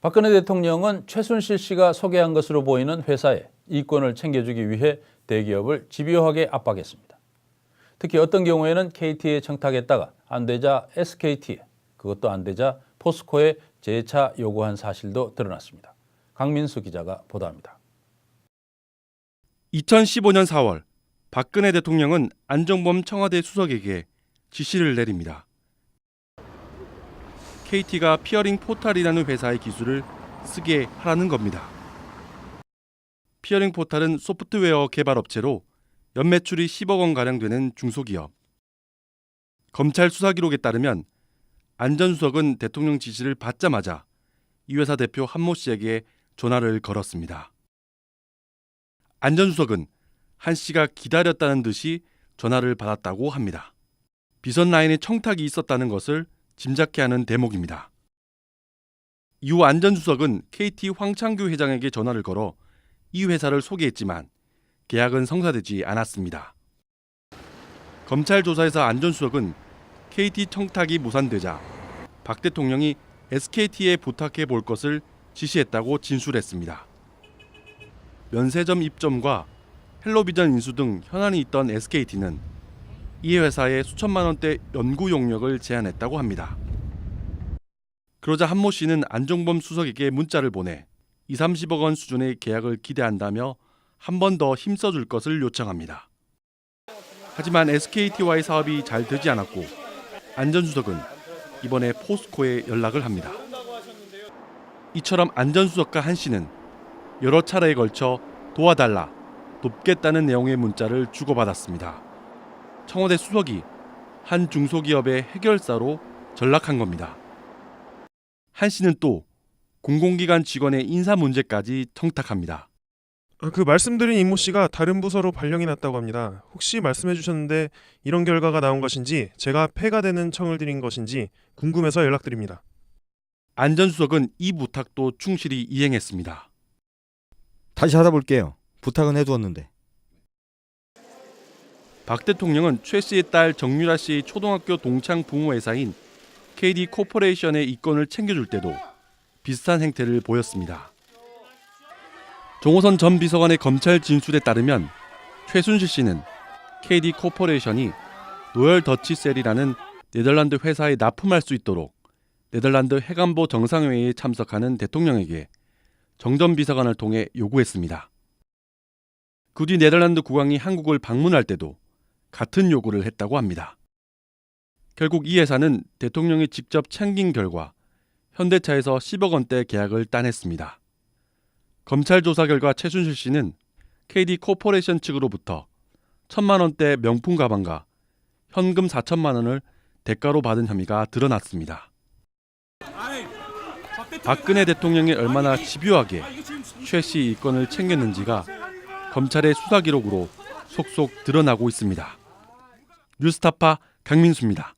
박근혜 대통령은 최순실 씨가 소개한 것으로 보이는 회사에 이권을 챙겨주기 위해 대기업을 집요하게 압박했습니다. 특히 어떤 경우에는 KT에 청탁했다가 안 되자 SKT에 그것도 안 되자 포스코에 재차 요구한 사실도 드러났습니다. 강민수 기자가 보도합니다. 2015년 4월 박근혜 대통령은 안정범 청와대 수석에게 지시를 내립니다. KT가 피어링 포탈이라는 회사의 기술을 쓰게 하라는 겁니다. 피어링 포탈은 소프트웨어 개발 업체로 연매출이 10억 원 가량 되는 중소기업. 검찰 수사 기록에 따르면 안전 수석은 대통령 지시를 받자마자 이 회사 대표 한모 씨에게 전화를 걸었습니다. 안전 수석은 한 씨가 기다렸다는 듯이 전화를 받았다고 합니다. 비선 라인에 청탁이 있었다는 것을 짐작케 하는 대목입니다. 이후 안전 수석은 KT 황창규 회장에게 전화를 걸어 이 회사를 소개했지만 계약은 성사되지 않았습니다. 검찰 조사에서 안전 수석은 KT 청탁이 무산되자 박 대통령이 SKT에 부탁해 볼 것을 지시했다고 진술했습니다. 면세점 입점과 헬로비전 인수 등 현안이 있던 SKT는 이 회사에 수천만 원대 연구 용역을 제안했다고 합니다. 그러자 한모 씨는 안종범 수석에게 문자를 보내 2, 30억 원 수준의 계약을 기대한다며 한 번 더 힘써줄 것을 요청합니다. 하지만 SKT와의 사업이 잘 되지 않았고 안전 수석은 이번에 포스코에 연락을 합니다. 이처럼 안전 수석과 한 씨는 여러 차례에 걸쳐 도와달라, 돕겠다는 내용의 문자를 주고받았습니다. 청와대 수석이 한 중소기업의 해결사로 전락한 겁니다. 한 씨는 또 공공기관 직원의 인사 문제까지 청탁합니다. 아, 그 말씀드린 임모 씨가 다른 부서로 발령이 났다고 합니다. 혹시 말씀해 주셨는데 이런 결과가 나온 것인지 제가 폐가 되는 청을 드린 것인지 궁금해서 연락드립니다. 안전수석은 이 부탁도 충실히 이행했습니다. 다시 받아볼게요. 부탁은 해두었는데. 박 대통령은 최 씨의 딸 정유라 씨의 초등학교 동창 부모 회사인 KD 코퍼레이션의 이권을 챙겨줄 때도 비슷한 행태를 보였습니다. 종호선 전 비서관의 검찰 진술에 따르면 최순실 씨는 KD 코퍼레이션이 노열 더치셀이라는 네덜란드 회사에 납품할 수 있도록 네덜란드 해관보 정상회의에 참석하는 대통령에게 정전 비서관을 통해 요구했습니다. 그 뒤 네덜란드 국왕이 한국을 방문할 때도 같은 요구를 했다고 합니다. 결국 이 회사는 대통령이 직접 챙긴 결과 현대차에서 10억 원대 계약을 따냈습니다. 검찰 조사 결과 최순실 씨는 KD 코퍼레이션 측으로부터 천만 원대 명품 가방과 현금 4천만 원을 대가로 받은 혐의가 드러났습니다. 박근혜 대통령이 얼마나 집요하게 최씨 이권을 챙겼는지가 검찰의 수사 기록으로 속속 드러나고 있습니다. 뉴스타파 강민수입니다.